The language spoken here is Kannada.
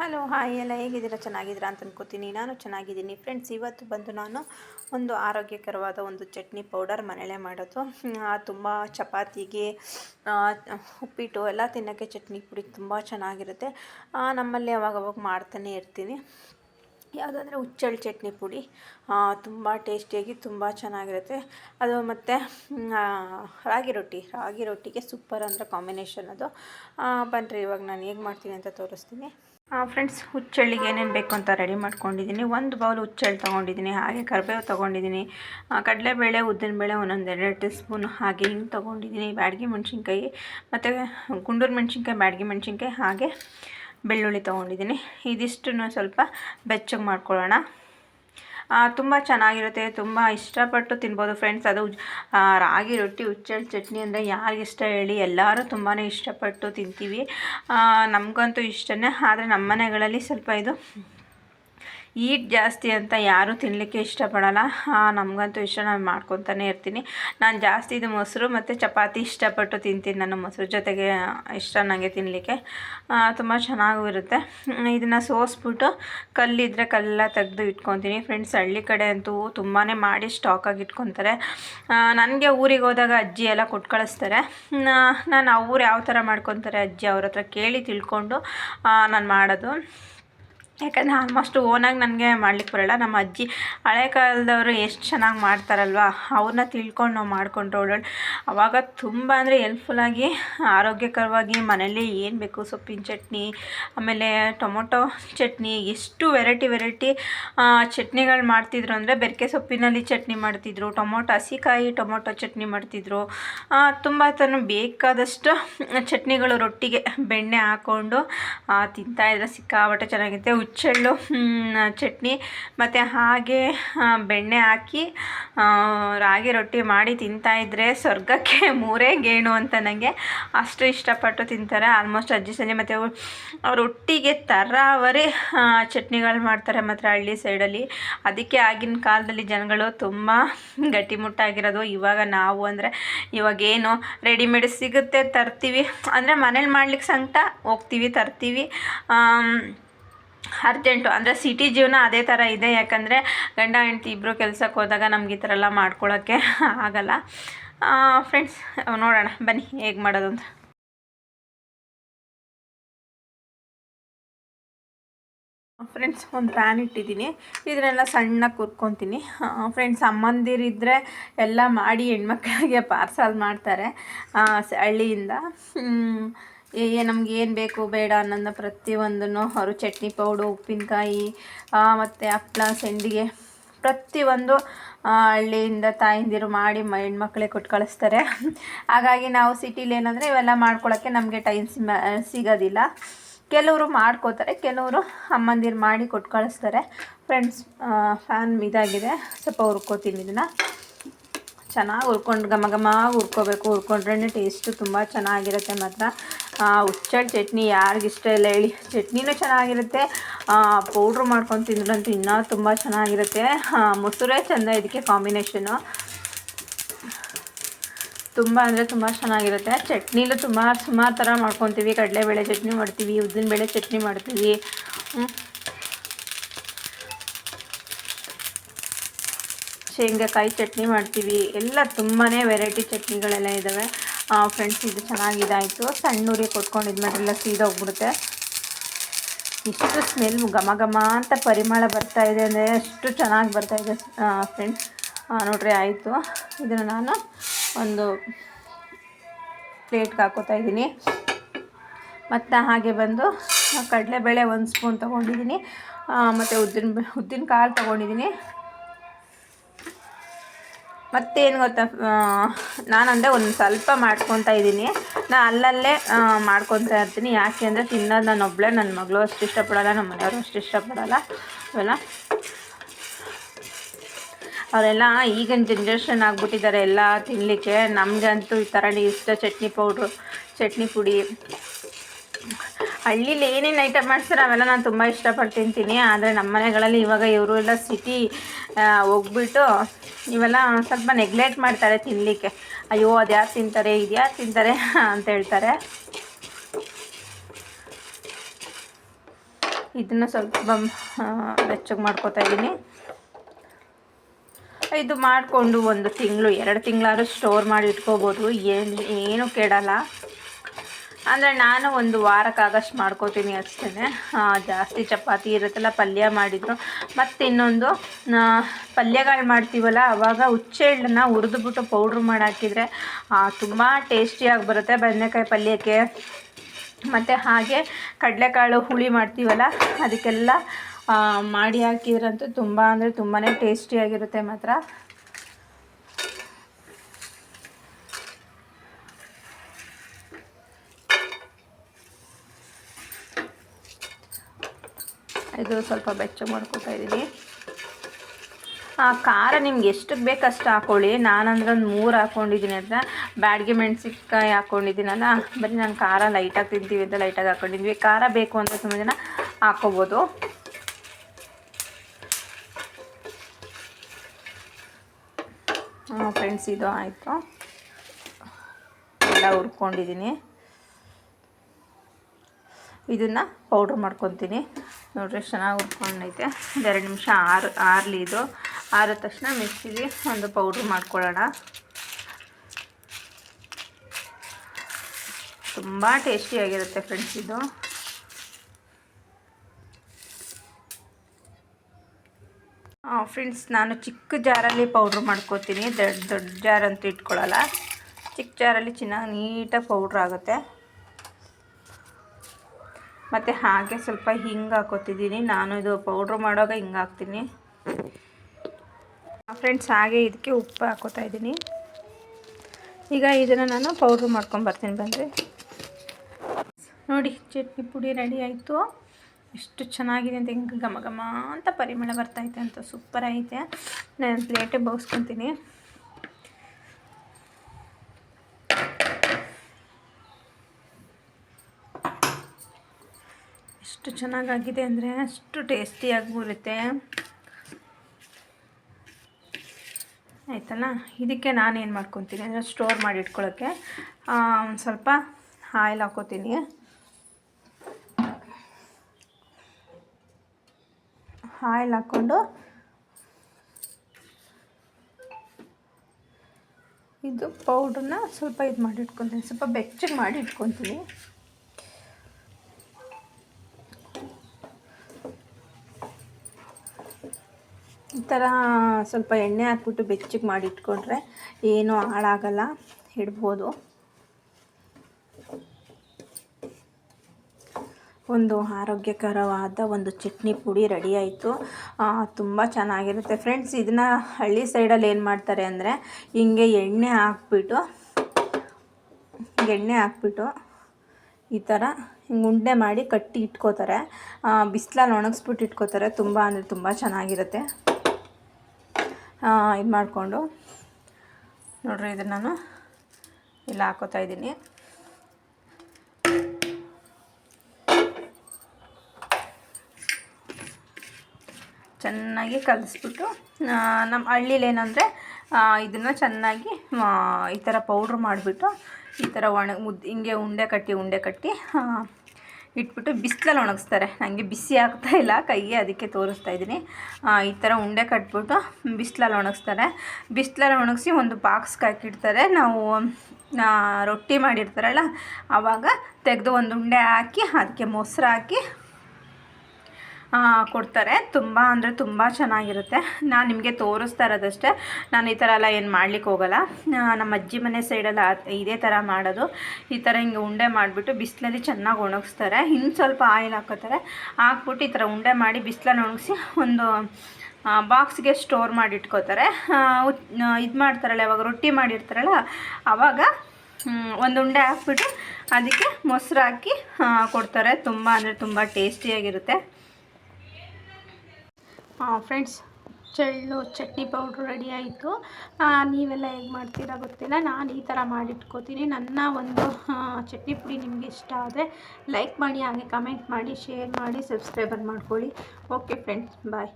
ಹಲೋ, ಹಾಯ್ ಎಲ್ಲ ಹೇಗಿದ್ದೀರಾ? ಚೆನ್ನಾಗಿದ್ದೀರಾ ಅಂತ ಅನ್ಕೋತೀನಿ. ನಾನು ಚೆನ್ನಾಗಿದ್ದೀನಿ. ಫ್ರೆಂಡ್ಸ್ ಇವತ್ತು ಬಂದು ನಾನು ಒಂದು ಆರೋಗ್ಯಕರವಾದ ಒಂದು ಚಟ್ನಿ ಪೌಡರ್ ಮನೆಯಲ್ಲೇ ಮಾಡೋದು. ತುಂಬ ಚಪಾತಿಗೆ ಉಪ್ಪಿಟ್ಟು ಎಲ್ಲ ತಿನ್ನೋಕ್ಕೆ ಚಟ್ನಿ ಪುಡಿ ತುಂಬ ಚೆನ್ನಾಗಿರುತ್ತೆ. ನಮ್ಮಲ್ಲಿ ಅವಾಗವಾಗ ಅವಾಗ ಮಾಡ್ತಾನೆ ಇರ್ತೀನಿ. ಯಾವುದಂದ್ರೆ ಹುಚ್ಚಳ ಚಟ್ನಿ ಪುಡಿ ತುಂಬ ಟೇಸ್ಟಿಯಾಗಿ ತುಂಬ ಚೆನ್ನಾಗಿರುತ್ತೆ. ಅದು ಮತ್ತು ರಾಗಿ ರೊಟ್ಟಿ. ರಾಗಿ ರೊಟ್ಟಿಗೆ ಸೂಪರ್ ಅಂದರೆ ಕಾಂಬಿನೇಷನ್ ಅದು. ಬನ್ನಿರಿ ಇವಾಗ ನಾನು ಹೇಗೆ ಮಾಡ್ತೀನಿ ಅಂತ ತೋರಿಸ್ತೀನಿ. ಫ್ರೆಂಡ್ಸ್ ಹುಚ್ಚೆಳ್ಳಿಗೆ ಏನೇನು ಬೇಕು ಅಂತ ರೆಡಿ ಮಾಡ್ಕೊಂಡಿದ್ದೀನಿ ಒಂದು ಬೌಲ್ ಹುಚ್ಚಳ್ಳಿ ತೊಗೊಂಡಿದ್ದೀನಿ ಹಾಗೆ ಕರಿಬೇವು ತೊಗೊಂಡಿದ್ದೀನಿ ಕಡಲೆಬೇಳೆ, ಉದ್ದಿನಬೇಳೆ ಒಂದೊಂದು ಎರಡು ಟೀ ಸ್ಪೂನ್ ಹಾಗೆ ಹಿಂಗೆ ತೊಗೊಂಡಿದ್ದೀನಿ ಬ್ಯಾಡಗಿ ಮೆಣಸಿನ್ಕಾಯಿ ಮತ್ತು ಗುಂಡೂರು ಮೆಣಸಿನ್ಕಾಯಿ, ಬ್ಯಾಡಗಿ ಮೆಣಸಿನ್ಕಾಯಿ ಹಾಗೆ ಬೆಳ್ಳುಳ್ಳಿ ತೊಗೊಂಡಿದ್ದೀನಿ ಇದಿಷ್ಟನ್ನು ಸ್ವಲ್ಪ ಬೆಚ್ಚಗೆ ಮಾಡ್ಕೊಳ್ಳೋಣ. ತುಂಬ ಚೆನ್ನಾಗಿರುತ್ತೆ, ತುಂಬ ಇಷ್ಟಪಟ್ಟು ತಿನ್ಬೋದು ಫ್ರೆಂಡ್ಸ್ ಅದು ರಾಗಿ ರೊಟ್ಟಿ ಹುಚ್ಚೆಳ್ಳು ಚಟ್ನಿ ಅಂದರೆ ಯಾರಿಗೆ ಇಷ್ಟ ಹೇಳಿ ಎಲ್ಲರೂ ತುಂಬಾ ಇಷ್ಟಪಟ್ಟು ತಿಂತೀವಿ. ನಮಗಂತೂ ಇಷ್ಟನೇ, ಆದರೆ ನಮ್ಮ ಮನೆಗಳಲ್ಲಿ ಸ್ವಲ್ಪ ಇದು ಈಟ್ ಜಾಸ್ತಿ ಅಂತ ಯಾರೂ ತಿನ್ನಲಿಕ್ಕೆ ಇಷ್ಟಪಡಲ್ಲ. ನಮಗಂತೂ ಇಷ್ಟ, ನಾನು ಮಾಡ್ಕೊತಾನೆ ಇರ್ತೀನಿ. ನಾನು ಜಾಸ್ತಿ ಇದು ಮೊಸರು ಮತ್ತು ಚಪಾತಿ ಇಷ್ಟಪಟ್ಟು ತಿಂತೀನಿ. ನಾನು ಮೊಸರು ಜೊತೆಗೆ ಇಷ್ಟ ನನಗೆ ತಿನ್ನಲಿಕ್ಕೆ ತುಂಬ ಚೆನ್ನಾಗೂ ಇರುತ್ತೆ. ಇದನ್ನು ಸೋಸ್ಬಿಟ್ಟು ಕಲ್ಲಿದ್ದರೆ ಕಲ್ಲ ತೆಗೆದು ಇಟ್ಕೊತೀನಿ. ಫ್ರೆಂಡ್ಸ್ ಹಳ್ಳಿ ಕಡೆ ಅಂತೂ ತುಂಬಾ ಮಾಡಿ ಸ್ಟಾಕಾಗಿ ಇಟ್ಕೊತಾರೆ. ನನಗೆ ಊರಿಗೆ ಹೋದಾಗ ಅಜ್ಜಿ ಎಲ್ಲ ಕೊಟ್ಟು ಕಳಿಸ್ತಾರೆ. ನಾನು ಅವ್ರು ಯಾವ ಥರ ಮಾಡ್ಕೊತಾರೆ ಅಜ್ಜಿ ಅವ್ರ ಹತ್ರ ಕೇಳಿ ತಿಳ್ಕೊಂಡು ನಾನು ಮಾಡೋದು. ಯಾಕಂದರೆ ಆಲ್ಮೋಸ್ಟ್ ಓನಾಗಿ ನನಗೆ ಮಾಡ್ಲಿಕ್ಕೆ ಬರೋಲ್ಲ. ನಮ್ಮ ಅಜ್ಜಿ ಹಳೆ ಕಾಲದವರು ಎಷ್ಟು ಚೆನ್ನಾಗಿ ಮಾಡ್ತಾರಲ್ವ? ಅವ್ರನ್ನ ತಿಳ್ಕೊಂಡು ನಾವು ಮಾಡ್ಕೊಂಡ್ರೆ ಒಳ್ಳೊಳ್ಳೆ ಅವಾಗ ತುಂಬ ಅಂದರೆ ಹೆಲ್ಪ್ಫುಲ್ಲಾಗಿ ಆರೋಗ್ಯಕರವಾಗಿ ಮನೇಲಿ ಏನು ಬೇಕು? ಸೊಪ್ಪಿನ ಚಟ್ನಿ, ಆಮೇಲೆ ಟೊಮೊಟೊ ಚಟ್ನಿ, ಎಷ್ಟು ವೆರೈಟಿ ವೆರೈಟಿ ಚಟ್ನಿಗಳು ಮಾಡ್ತಿದ್ರು ಅಂದರೆ ಬೆರಕೆ ಸೊಪ್ಪಿನಲ್ಲಿ ಚಟ್ನಿ ಮಾಡ್ತಿದ್ರು, ಟೊಮೊಟೊ, ಹಸಿಕಾಯಿ ಟೊಮೊಟೊ ಚಟ್ನಿ ಮಾಡ್ತಿದ್ರು. ತುಂಬ ತನಕ ಬೇಕಾದಷ್ಟು ಚಟ್ನಿಗಳು ರೊಟ್ಟಿಗೆ, ಬೆಣ್ಣೆ ಹಾಕ್ಕೊಂಡು ತಿಂತಾಯಿದ್ರೆ ಸಿಕ್ಕಾಪಟ್ಟೆ ಚೆನ್ನಾಗಿರುತ್ತೆ. ಹುಚ್ಚೆಳ್ಳು ಚಟ್ನಿ ಮತ್ತು ಹಾಗೆ ಬೆಣ್ಣೆ ಹಾಕಿ ರಾಗಿ ರೊಟ್ಟಿ ಮಾಡಿ ತಿಂತಾಯಿದ್ರೆ ಸ್ವರ್ಗಕ್ಕೆ ಮೂರೇ ಗೇಣು ಅಂತ ನನಗೆ ಅಷ್ಟು ಇಷ್ಟಪಟ್ಟು ತಿಂತಾರೆ. ಆಲ್ಮೋಸ್ಟ್ ಅಜ್ಜಿ ಸಂಜೆ ಮತ್ತು ರೊಟ್ಟಿಗೆ ತರಾವರಿ ಚಟ್ನಿಗಳು ಮಾಡ್ತಾರೆ ಮಾತ್ರ ಹಳ್ಳಿ ಸೈಡಲ್ಲಿ ಅದಕ್ಕೆ ಆಗಿನ ಕಾಲದಲ್ಲಿ ಜನಗಳು ತುಂಬ ಗಟ್ಟಿಮುಟ್ಟಾಗಿರೋದು. ಇವಾಗ ನಾವು ಅಂದರೆ ಇವಾಗೇನು ರೆಡಿಮೇಡ್ ಸಿಗುತ್ತೆ ತರ್ತೀವಿ. ಅಂದರೆ ಮನೇಲಿ ಮಾಡ್ಲಿಕ್ಕೆ ಸಂಕಟ, ಹೋಗ್ತೀವಿ, ತರ್ತೀವಿ. ಅರ್ಜೆಂಟು. ಅಂದರೆ ಸಿಟಿ ಜೀವನ ಅದೇ ಥರ ಇದೆ. ಯಾಕಂದರೆ ಗಂಡ, ಹೆಂಡ್ತಿ ಇಬ್ಬರು ಕೆಲ್ಸಕ್ಕೆ ಹೋದಾಗ ನಮ್ಗೆ ಈ ಥರ ಎಲ್ಲ ಮಾಡ್ಕೊಳ್ಳೋಕ್ಕೆ ಆಗಲ್ಲ. ಫ್ರೆಂಡ್ಸ್ ನೋಡೋಣ. ಬನ್ನಿ, ಹೇಗೆ ಮಾಡೋದು ಅಂತ. ಫ್ರೆಂಡ್ಸ್ ಒಂದು ಪ್ಯಾನ್ ಇಟ್ಟಿದ್ದೀನಿ. ಇದನ್ನೆಲ್ಲ ಸಣ್ಣಗೆ ಕುರ್ಕೊತೀನಿ ಫ್ರೆಂಡ್ಸ್ ಅಮ್ಮಂದಿರಿದ್ರೆ ಎಲ್ಲ ಮಾಡಿ ಹೆಣ್ಮಕ್ಳಿಗೆ ಪಾರ್ಸಲ್ ಮಾಡ್ತಾರೆ. ಹಳ್ಳಿಯಿಂದ. ಏ ನಮ್ಗೆ ಏನು ಬೇಕು? ಬೇಡ ಅನ್ನೋದನ್ನ ಪ್ರತಿಯೊಂದನ್ನು. ಅವರು ಚಟ್ನಿ ಪೌಡು ಉಪ್ಪಿನಕಾಯಿ ಮತ್ತು ಹಪ್ಳ, ಸಂಡಿಗೆ ಪ್ರತಿಯೊಂದು ಹಳ್ಳಿಯಿಂದ ತಾಯಂದಿರು ಮಾಡಿ ಹೆಣ್ಮಕ್ಳಿಗೆ ಕೊಟ್ಟು ಕಳಿಸ್ತಾರೆ. ಹಾಗಾಗಿ ನಾವು ಸಿಟಿಲಿ ಏನಂದರೆ ಇವೆಲ್ಲ ಮಾಡ್ಕೊಳ್ಳೋಕ್ಕೆ ನಮಗೆ ಟೈಮ್ ಸಿಗೋದಿಲ್ಲ. ಕೆಲವರು ಮಾಡ್ಕೋತಾರೆ, ಕೆಲವರು ಅಮ್ಮಂದಿರು ಮಾಡಿ ಕೊಟ್ಟು ಕಳಿಸ್ತಾರೆ. ಫ್ರೆಂಡ್ಸ್ ಫ್ಯಾನ್ ಇದಾಗಿದೆ. ಸ್ವಲ್ಪ ಹುರ್ಕೋತೀನಿ ಇದನ್ನು. ಚೆನ್ನಾಗಿ ಹುರ್ಕೊಂಡು, ಘಮ ಘಮ, ಹುರ್ಕೋಬೇಕು. ಹುರ್ಕೊಂಡ್ರೆ ಟೇಸ್ಟು ತುಂಬ ಚೆನ್ನಾಗಿರುತ್ತೆ ಮಾತ್ರ. ಹುಚ್ಚಳು ಚಟ್ನಿ ಯಾರಿಗಿಷ್ಟ ಇಲ್ಲ ಹೇಳಿ. ಚಟ್ನಿನೂ ಚೆನ್ನಾಗಿರುತ್ತೆ. ಪೌಡ್ರ್ ಮಾಡ್ಕೊಂಡು ತಿಂದ್ರಂತೂ ಇನ್ನೂ ತುಂಬ ಚೆನ್ನಾಗಿರುತ್ತೆ. ಮೊಸರೇ ಚೆಂದ ಇದಕ್ಕೆ ಕಾಂಬಿನೇಷನು ತುಂಬ ಅಂದರೆ ತುಂಬ ಚೆನ್ನಾಗಿರುತ್ತೆ. ಚಟ್ನಿಲೂ ತುಂಬ ಸುಮಾರು ಥರ ಮಾಡ್ಕೊತೀವಿ. ಕಡಲೆಬೇಳೆ ಚಟ್ನಿ ಮಾಡ್ತೀವಿ, ಉದ್ದಿನಬೇಳೆ ಚಟ್ನಿ ಮಾಡ್ತೀವಿ. ಶೇಂಗಾಕಾಯಿ ಚಟ್ನಿ ಮಾಡ್ತೀವಿ. ಎಲ್ಲ ತುಂಬಾ ವೆರೈಟಿ ಚಟ್ನಿಗಳೆಲ್ಲ ಇದ್ದಾವೆ ಫ್ರೆಂಡ್ಸ್ ಇದು ಚೆನ್ನಾಗಿದಾಯಿತು ಸಣ್ಣ ಉರಿ ಕೊಟ್ಕೊಂಡಿದ್ಮೇಲೆಲ್ಲ ಸೀದೋಗ್ಬಿಡುತ್ತೆ. ಇಷ್ಟು ಸ್ಮೆಲ್ ಘಮ ಘಮ ಅಂತ ಪರಿಮಳ ಬರ್ತಾ ಇದೆ ಅಂದರೆ ಅಷ್ಟು ಚೆನ್ನಾಗಿ ಬರ್ತಾ ಇದೆ ಫ್ರೆಂಡ್ಸ್ ನೋಡ್ರಿ, ಆಯಿತು. ಇದನ್ನು ನಾನು ಒಂದು ಪ್ಲೇಟ್ಗೆ ಹಾಕೋತಾ ಇದ್ದೀನಿ. ಮತ್ತು ಹಾಗೆ ಬಂದು ಕಡಲೆಬೇಳೆ ಒಂದು ಸ್ಪೂನ್ ತೊಗೊಂಡಿದ್ದೀನಿ. ಮತ್ತು ಉದ್ದಿನ ಉದ್ದಿನ ಕಾಳು ತೊಗೊಂಡಿದ್ದೀನಿ. ಮತ್ತೇನು ಗೊತ್ತಾ ನಾನು ಅಂದರೆ ಒಂದು ಸ್ವಲ್ಪ ಮಾಡ್ಕೊತಾ ಇದ್ದೀನಿ. ನಾನು ಅಲ್ಲಲ್ಲೇ ಮಾಡ್ಕೊತಾ ಇರ್ತೀನಿ. ಯಾಕೆ ಅಂದರೆ ತಿನ್ನೋದು ನಾನು ಒಬ್ಬಳೇ ನನ್ನ ಮಗಳು ಅಷ್ಟು ಇಷ್ಟಪಡೋಲ್ಲ ನಮ್ಮ ಮನೆಯವರು ಅಷ್ಟು ಇಷ್ಟಪಡೋಲ್ಲ. ಅವೆಲ್ಲ ಅವರೆಲ್ಲ ಈಗಿನ ಜನ್ರೇಷನ್ ಆಗಿಬಿಟ್ಟಿದ್ದಾರೆ ಎಲ್ಲ ತಿನ್ನಲಿಕ್ಕೆ ನಮಗಂತೂ ಈ ಥರ ಇಷ್ಟ, ಚಟ್ನಿ ಪೌಡ್ರು, ಚಟ್ನಿ ಪುಡಿ. ಹಳ್ಳೀಲಿ ಏನೇನು ಐಟಮ್ ಮಾಡ್ತಾರೆ ಅವೆಲ್ಲ ನಾನು ತುಂಬ ಇಷ್ಟಪಟ್ಟು ತಿಂತೀನಿ. ಆದರೆ ನಮ್ಮ ಮನೆಗಳಲ್ಲಿ ಇವಾಗ ಇವರು ಎಲ್ಲ ಸಿಟಿ ಹೋಗ್ಬಿಟ್ಟು ಇವೆಲ್ಲ ಸ್ವಲ್ಪ ನೆಗ್ಲೆಕ್ಟ್ ಮಾಡ್ತಾರೆ ತಿನ್ನಲಿಕ್ಕೆ ಅಯ್ಯೋ ಅದು ಯಾರು ತಿಂತಾರೆ ಇದು ಯಾರು ತಿಂತಾರೆ ಅಂತ ಹೇಳ್ತಾರೆ. ಇದನ್ನು ಸ್ವಲ್ಪ ಬೆಚ್ಚಗೆ ಮಾಡ್ಕೊತಾ ಇದ್ದೀನಿ ಇದು ಮಾಡಿಕೊಂಡು ಒಂದು ತಿಂಗಳು, ಎರಡು ತಿಂಗಳಾದ್ರೂ ಸ್ಟೋರ್ ಮಾಡಿ ಇಟ್ಕೋಬೋದು. ಏನು ಏನು ಕೆಡಲ್ಲ ಅಂದರೆ ನಾನು ಒಂದು ವಾರಕ್ಕಾಗಷ್ಟು ಮಾಡ್ಕೋತೀನಿ ಅಷ್ಟೇ ಜಾಸ್ತಿ ಚಪಾತಿ ಇರುತ್ತಲ್ಲ, ಪಲ್ಯ ಮಾಡಿದ್ರು. ಮತ್ತು ಇನ್ನೊಂದು ಪಲ್ಯಗಳು ಮಾಡ್ತೀವಲ್ಲ ಆವಾಗ ಹುಚ್ಚೆಳ್ಳನ್ನ ಹುರಿದ್ಬಿಟ್ಟು ಪೌಡ್ರ್ ಮಾಡಿ ಹಾಕಿದರೆ ತುಂಬ ಟೇಸ್ಟಿಯಾಗಿ ಬರುತ್ತೆ ಬದನೆಕಾಯಿ ಪಲ್ಯಕ್ಕೆ. ಮತ್ತು ಹಾಗೆ ಕಡಲೆಕಾಳು ಹುಳಿ ಮಾಡ್ತೀವಲ್ಲ, ಅದಕ್ಕೆಲ್ಲ ಮಾಡಿ ಹಾಕಿದ್ರಂತೂ ತುಂಬ ಅಂದರೆ ತುಂಬಾ ಟೇಸ್ಟಿಯಾಗಿರುತ್ತೆ ಮಾತ್ರ. ಇದು ಸ್ವಲ್ಪ ಬೆಚ್ಚ ಮಾಡ್ಕೊತಾ ಇದ್ದೀನಿ. ಆ ಖಾರ ನಿಮ್ಗೆ ಎಷ್ಟು ಬೇಕು ಅಷ್ಟು ಹಾಕ್ಕೊಳ್ಳಿ ನಾನಂದ್ರೆ ಒಂದು ಮೂರು ಹಾಕ್ಕೊಂಡಿದ್ದೀನಿ ಅಂತ. ಬ್ಯಾಡ್ಗೆ ಮೆಣಸಿನ್ಕಾಯಿ ಹಾಕ್ಕೊಂಡಿದ್ದೀನಲ್ಲ ಬರೀ ನಾನು ಖಾರ ಲೈಟಾಗಿ ತಿಂತೀವಿ ಅಂತ ಲೈಟಾಗಿ ಹಾಕ್ಕೊಂಡಿದ್ವಿ ಖಾರ ಬೇಕು ಅಂದರೆ ತುಂಬ ಜನ ಹಾಕ್ಕೋಬೋದು ಫ್ರೆಂಡ್ಸ್ ಇದು ಆಯಿತು. ಎಲ್ಲ ಹುರ್ಕೊಂಡಿದ್ದೀನಿ. ಇದನ್ನು ಪೌಡ್ರ್ ಮಾಡ್ಕೊತೀನಿ. ನೋಡ್ರಿ, ಚೆನ್ನಾಗಿ ಹುರ್ಕೊಂಡೈತೆ. ಎರಡು ನಿಮಿಷ ಆರು, ಆರಲಿ ಇದು. ಆರಿದ ತಕ್ಷಣ ಮಿಕ್ಸಿಗೆ ಒಂದು ಪೌಡ್ರ್ ಮಾಡ್ಕೊಳ್ಳೋಣ. ತುಂಬ ಟೇಸ್ಟಿಯಾಗಿರುತ್ತೆ ಫ್ರೆಂಡ್ಸ್ ಇದು. ಫ್ರೆಂಡ್ಸ್, ನಾನು ಚಿಕ್ಕ ಜಾರಲ್ಲಿ ಪೌಡ್ರ್ ಮಾಡ್ಕೋತೀನಿ. ದೊಡ್ಡ ದೊಡ್ಡ ಜಾರ್ ಅಂತೂ ಇಟ್ಕೊಳ್ಳಲ್ಲ. ಚಿಕ್ಕ ಜಾರಲ್ಲಿ ಚೆನ್ನಾಗಿ ನೀಟಾಗಿ ಪೌಡ್ರ್ ಆಗುತ್ತೆ. ಮತ್ತು ಹಾಗೆ ಸ್ವಲ್ಪ ಹಿಂಗೆ ಹಾಕೋತಿದ್ದೀನಿ. ನಾನು ಇದು ಪೌಡ್ರ್ ಮಾಡುವಾಗ ಹಿಂಗೆ ಹಾಕ್ತೀನಿ. ಫ್ರೆಂಡ್ಸ್ ಹಾಗೆ ಇದಕ್ಕೆ ಉಪ್ಪು ಹಾಕೋತಾ ಇದ್ದೀನಿ. ಈಗ ಇದನ್ನು ನಾನು ಪೌಡ್ರ್ ಮಾಡ್ಕೊಂಬರ್ತೀನಿ ಬಂದರೆ. ನೋಡಿ, ಚಟ್ನಿ ಪುಡಿ ರೆಡಿ ಆಯಿತು. ಎಷ್ಟು ಚೆನ್ನಾಗಿದೆ ಅಂತ ಹಿಂಗೆ ಘಮ ಘಮ ಅಂತ ಪರಿಮಳ ಬರ್ತೈತೆ ಅಂತ ಸೂಪರ್ ಐತೆ. ನಾನು ಪ್ಲೇಟೇ ಬಗ್ಸ್ಕೊತೀನಿ. ಎಷ್ಟು ಚೆನ್ನಾಗಾಗಿದೆ ಅಂದರೆ ಅಷ್ಟು ಟೇಸ್ಟಿಯಾಗಿ ಬರುತ್ತೆ. ಆಯ್ತಲ್ಲ? ಇದಕ್ಕೆ ನಾನೇನು ಮಾಡ್ಕೊತೀನಿ ಅಂದರೆ ಸ್ಟೋರ್ ಮಾಡಿ ಇಟ್ಕೊಳ್ಳೋಕ್ಕೆ ಒಂದು ಸ್ವಲ್ಪ ಆಯಿಲ್ ಹಾಕೋತೀನಿ. ಆಯಿಲ್ ಹಾಕ್ಕೊಂಡು ಇದು ಪೌಡ್ರನ್ನ ಸ್ವಲ್ಪ ಇದು ಮಾಡಿ ಇಟ್ಕೊತೀನಿ. ಸ್ವಲ್ಪ ಬೆಚ್ಚಗೆ ಮಾಡಿ ಇಟ್ಕೊತೀನಿ. ಈ ಥರ ಸ್ವಲ್ಪ ಎಣ್ಣೆ ಹಾಕ್ಬಿಟ್ಟು ಬೆಚ್ಚಗೆ ಮಾಡಿ ಇಟ್ಕೊಂಡ್ರೆ ಏನೂ ಹಾಳಾಗಲ್ಲ, ಇಡ್ಬೋದು. ಒಂದು ಆರೋಗ್ಯಕರವಾದ ಒಂದು ಚಟ್ನಿ ಪುಡಿ ರೆಡಿ ಆಯಿತು. ತುಂಬ ಚೆನ್ನಾಗಿರುತ್ತೆ. ಫ್ರೆಂಡ್ಸ್, ಇದನ್ನ ಹಳ್ಳಿ ಸೈಡಲ್ಲಿ ಏನು ಮಾಡ್ತಾರೆ ಅಂದರೆ, ಹಿಂಗೆ ಎಣ್ಣೆ ಹಾಕ್ಬಿಟ್ಟು ಎಣ್ಣೆ ಹಾಕ್ಬಿಟ್ಟು ಈ ಥರ ಹಿಂಗೆ ಉಂಡೆ ಮಾಡಿ ಕಟ್ಟಿ ಇಟ್ಕೋತಾರೆ. ಬಿಸಿಲಲ್ಲಿ ಒಣಗಿಸ್ಬಿಟ್ಟು ಇಟ್ಕೋತಾರೆ. ತುಂಬ ಅಂದರೆ ತುಂಬ ಚೆನ್ನಾಗಿರುತ್ತೆ. ಇದು ಮಾಡಿಕೊಂಡು ನೋಡ್ರಿ ಇದನ್ನು ನಾನು ಇಲ್ಲಿ ಹಾಕೋತಾ ಇದ್ದೀನಿ. ಚೆನ್ನಾಗಿ ಕಲಿಸ್ಬಿಟ್ಟು ನಮ್ಮ ಹಳ್ಳಿಲಿ ಏನಂದರೆ ಇದನ್ನು ಚೆನ್ನಾಗಿ ಈ ಥರ ಪೌಡ್ರ್ ಮಾಡಿಬಿಟ್ಟು, ಈ ಥರ ಒಣ ಮುದ್ದು, ಹಿಂಗೆ ಉಂಡೆ ಕಟ್ಟಿ ಉಂಡೆ ಕಟ್ಟಿ ಇಟ್ಬಿಟ್ಟು ಬಿಸಿಲಲ್ಲಿ ಒಣಗಿಸ್ತಾರೆ. ನನಗೆ ಬಿಸಿ ಆಗ್ತಾ ಇಲ್ಲ, ಕೈಗೆ ಅದಕ್ಕೆ ತೋರಿಸ್ತಾ ಇದ್ದೀನಿ. ಈ ಥರ ಉಂಡೆ ಕಟ್ಬಿಟ್ಟು ಬಿಸಿಲಲ್ಲಿ ಒಣಗಿಸ್ತಾರೆ. ಬಿಸಿಲಲ್ಲಿ ಒಣಗಿಸಿ ಒಂದು ಬಾಕ್ಸ್ಗೆ ಹಾಕಿಡ್ತಾರೆ. ನಾವು ರೊಟ್ಟಿ ಮಾಡಿರ್ತಾರಲ್ಲ ಆವಾಗ ತೆಗೆದು ಒಂದು ಉಂಡೆ ಹಾಕಿ, ಅದಕ್ಕೆ ಮೊಸರು ಹಾಕಿ ಕೊಡ್ತಾರೆ. ತುಂಬ ಅಂದರೆ ತುಂಬ ಚೆನ್ನಾಗಿರುತ್ತೆ. ನಾನು ನಿಮಗೆ ತೋರಿಸ್ತಾ ಇರೋದಷ್ಟೇ. ನಾನು ಈ ಥರ ಎಲ್ಲ ಏನು ಮಾಡ್ಲಿಕ್ಕೆ ಹೋಗಲ್ಲ. ನಮ್ಮ ಅಜ್ಜಿ ಮನೆ ಸೈಡೆಲ್ಲ ಇದೇ ಥರ ಮಾಡೋದು. ಈ ಥರ ಹಿಂಗೆ ಉಂಡೆ ಮಾಡಿಬಿಟ್ಟು ಬಿಸಿಲಲ್ಲಿ ಚೆನ್ನಾಗಿ ಒಣಗಿಸ್ತಾರೆ. ಇನ್ನು ಸ್ವಲ್ಪ ಆಯಿಲ್ ಹಾಕೋತಾರೆ. ಹಾಕ್ಬಿಟ್ಟು ಈ ಥರ ಉಂಡೆ ಮಾಡಿ ಬಿಸಿಲಲ್ಲಿ ಒಣಗಿಸಿ ಒಂದು ಬಾಕ್ಸ್ಗೆ ಸ್ಟೋರ್ ಮಾಡಿ ಇಟ್ಕೋತಾರೆ ಇದು ಮಾಡ್ತಾರಲ್ಲ, ಯಾವಾಗ ರೊಟ್ಟಿ ಮಾಡಿರ್ತಾರಲ್ಲ ಆವಾಗ ಒಂದು ಉಂಡೆ ಹಾಕ್ಬಿಟ್ಟು ಅದಕ್ಕೆ ಮೊಸರು ಹಾಕಿ ಕೊಡ್ತಾರೆ. ತುಂಬ ಅಂದರೆ ತುಂಬ ಟೇಸ್ಟಿಯಾಗಿರುತ್ತೆ ಫ್ರೆಂಡ್ಸ್ ಚೆಳ್ಳು, ಚಟ್ನಿ ಪೌಡ್ರ್ ರೆಡಿ ಆಯಿತು. ನೀವೆಲ್ಲ ಹೇಗೆ ಮಾಡ್ತೀರಾ ಗೊತ್ತಿಲ್ಲ. ನಾನು ಈ ಥರ ಮಾಡಿಟ್ಕೋತೀನಿ. ನನ್ನ ಒಂದು ಚಟ್ನಿ ಪುಡಿ ನಿಮಗೆ ಇಷ್ಟ ಆದರೆ ಲೈಕ್ ಮಾಡಿ, ಹಾಗೆ ಕಮೆಂಟ್ ಮಾಡಿ ಶೇರ್ ಮಾಡಿ ಸಬ್ಸ್ಕ್ರೈಬರ್ ಮಾಡ್ಕೊಳ್ಳಿ. Okay friends bye